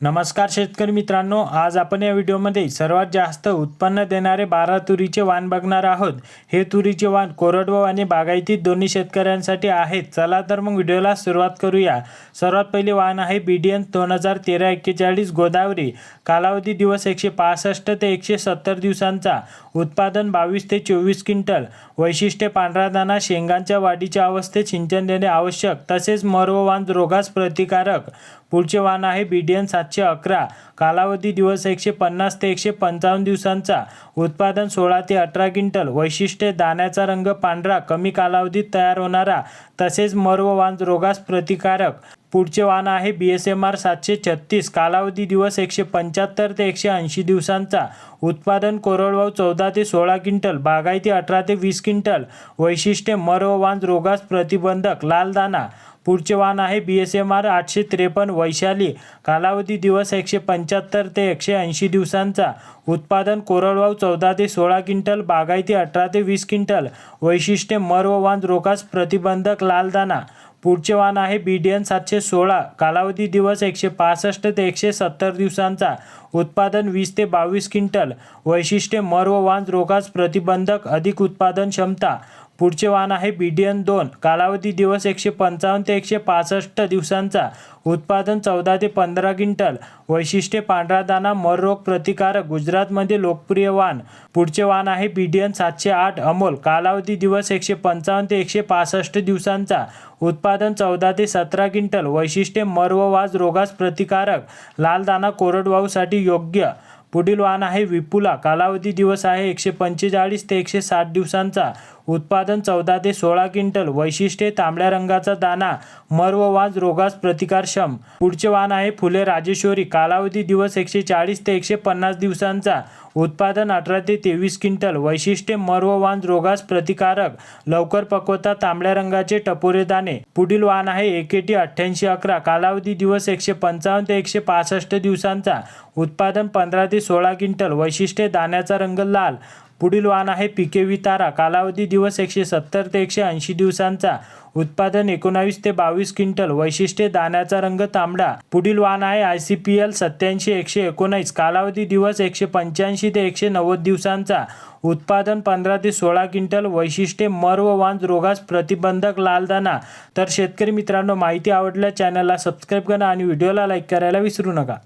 नमस्कार शेतकरी मित्रांनो आज आपण या व्हिडिओमध्ये सर्वात जास्त उत्पन्न देणारे बारा तुरीचे वाण बघणार आहोत. हे तुरीचे वाण कोरडवाहू आणि बागायती दोन्ही शेतकऱ्यांसाठी आहेत. चला तर मग व्हिडिओला सुरुवात करूया. सर्वात पहिले वाण आहे बीडीएन दोन हजार तेरा एक्केचाळीस गोदावरी. कालावधी दिवस एकशे पासष्ट ते एकशे सत्तर दिवसांचा. उत्पादन बावीस ते चोवीस क्विंटल. वैशिष्ट्ये पांढरा दाणा शेंगांच्या वाढीच्या अवस्थेत सिंचन देणे आवश्यक. तसेच मर्ववान रोगास प्रतिकारक. पुढचे वाहन आहे बीडीएन सातशे अकरा. कालावधी दिवस एकशे पन्नास ते एकशे पंचावन्न दिवसांचा. उत्पादन सोळा ते अठरा क्विंटल. वैशिष्ट्ये दाण्याचा रंग पांढरा कमी कालावधीत तयार होणारा. तसेच मर्व वाण रोगास प्रतिकारक. पुढचे वाहन आहे बी एस एम आर सातशे छत्तीस. कालावधी दिवस एकशे पंच्याहत्तर ते एकशे ऐंशी दिवसांचा. उत्पादन कोरडवाहू चौदा ते सोळा क्विंटल बागायती अठरा ते वीस क्विंटल. वैशिष्ट्ये मर्व वाण रोगास प्रतिबंधक लाल दाना. पुढचे वाहन आहे बी एस एम आर आठशे त्रेपन्न वैशाली. कालावधी दिवस एकशे पंच्याहत्तर ते एकशे ऐंशी दिवसांचा. उत्पादन कोरडवाहू चौदा ते सोळा क्विंटल बागायती अठरा ते वीस क्विंटल. वैशिष्ट्ये मरव वांज रोगास प्रतिबंधक लाल दाना. पुढचे वाहन आहे बी डी एन सातशे सोळा. कालावधी दिवस एकशे पासष्ट ते एकशे सत्तर दिवसांचा. उत्पादन वीस ते बावीस क्विंटल. वैशिष्ट्ये मर्व वाण रोगास प्रतिबंधक अधिक उत्पादन क्षमता पुढचे वाहन आहे बी डी एन दोन. कालावधी दिवस एकशे पंचावन्न ते एकशे पासष्ट दिवसांचा. उत्पादन चौदा ते पंधरा क्विंटल. वैशिष्ट्ये पांढरा दाना मर रोग प्रतिकारक गुजरातमध्ये लोकप्रिय वाण पुढचे वाहन आहे बी डी एन सातशे आठ अमोल. कालावधी दिवस एकशे पंचावन्न ते एकशे पासष्ट दिवसांचा. उत्पादन चौदा ते सतरा क्विंटल. वैशिष्ट्ये मर्ववाज रोगास प्रतिकारक. लाल दाना कोरडवाहूसाठी योग्य. पुढील वाहन आहे विपुला. कालावधी दिवस आहे एकशे पंचेचाळीस ते एकशे साठ दिवसांचा. उत्पादन चौदा ते सोळा क्विंटल वैशिष्ट्ये तांबड्या रंगाचा दाना मर्व वाज रोगास प्रतिकारक्षम पुढचे वाहन आहे फुले राजेश्वरी कालावधी दिवस एकशे चाळीस ते एकशे पन्नास दिवसांचा. उत्पादन अठरा ते तेवीस क्विंटल वैशिष्ट्ये मर्व वाण रोगास प्रतिकारक. लवकर पकवता तांबड्या रंगाचे टपोरे दाणे. पुढील वाहन आहे एकेटी अठ्ठ्याऐंशी अकरा कालावधी दिवस एकशे पंचावन्न ते एकशे पासष्ट दिवसांचा. उत्पादन पंधरा ते सोळा क्विंटल वैशिष्ट्ये दाण्याचा रंग लाल. पुढील वाहन आहे पिके वितारा कालावधी दिवस एकशे सत्तर ते एकशे ऐंशी दिवसांचा. उत्पादन एकोणावीस ते बावीस क्विंटल. वैशिष्ट्ये दाण्याचा रंग तांबडा. पुढील वाहन आहे आय सी पी एल सत्याऐंशी एकशे एकोणावीस. कालावधी दिवस एकशे पंच्याऐंशी ते एकशे नव्वद दिवसांचा. उत्पादन पंधरा ते सोळा क्विंटल. वैशिष्ट्ये मर व वांज रोगास प्रतिबंधक लाल दाणा. तर शेतकरी मित्रांनो माहिती आवडल्या चॅनलला सबस्क्राईब करा आणि व्हिडिओला लाईक करायला विसरू नका.